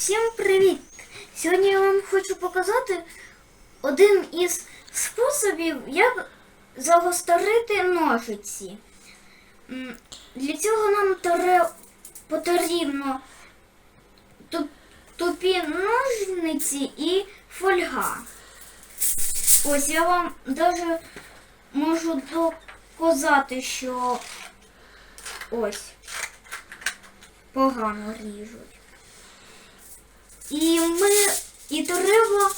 Всім привіт! Сьогодні я вам хочу показати один із способів, як загострити ножиці. Для цього нам потрібно тупі ножниці і фольга. Ось я вам навіть можу доказати, що ось погано ріжуть. І ми і треба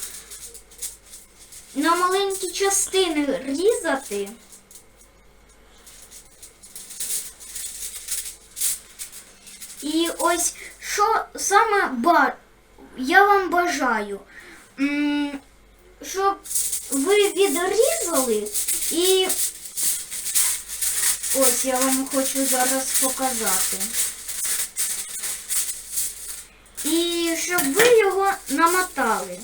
на маленькі частини різати. І ось що саме ба... я вам бажаю, щоб ви відрізали і ось я вам хочу зараз показати. І щоб ви його намотали.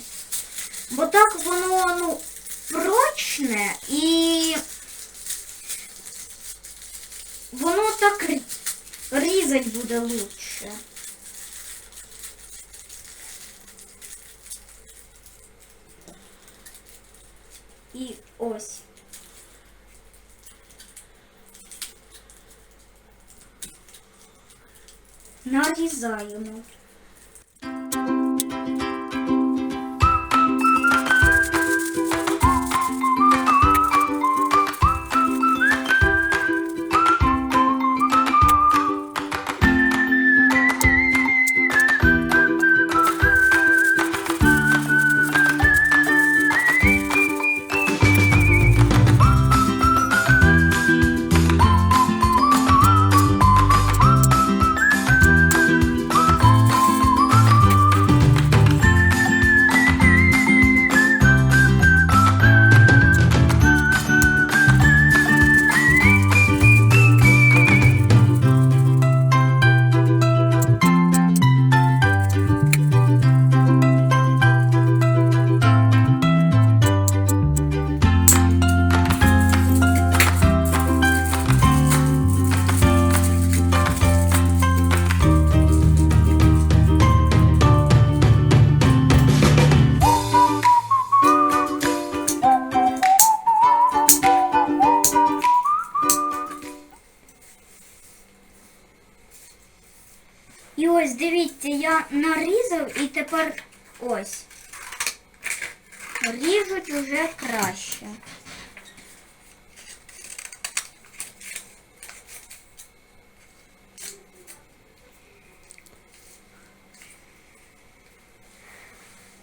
Бо так воно ну, прочне і воно так рі- різать буде лучше. І ось. Нарізаємо. І ось дивіться, я нарізав і тепер ось. Ріжуть уже краще.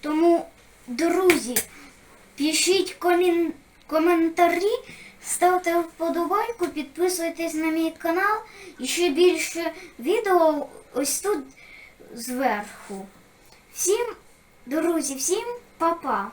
Тому, друзі, пишіть комін- коментарі, ставте вподобайку, підписуйтесь на мій канал і ще більше відео ось тут зверху. Всім, друзі, всім па-па!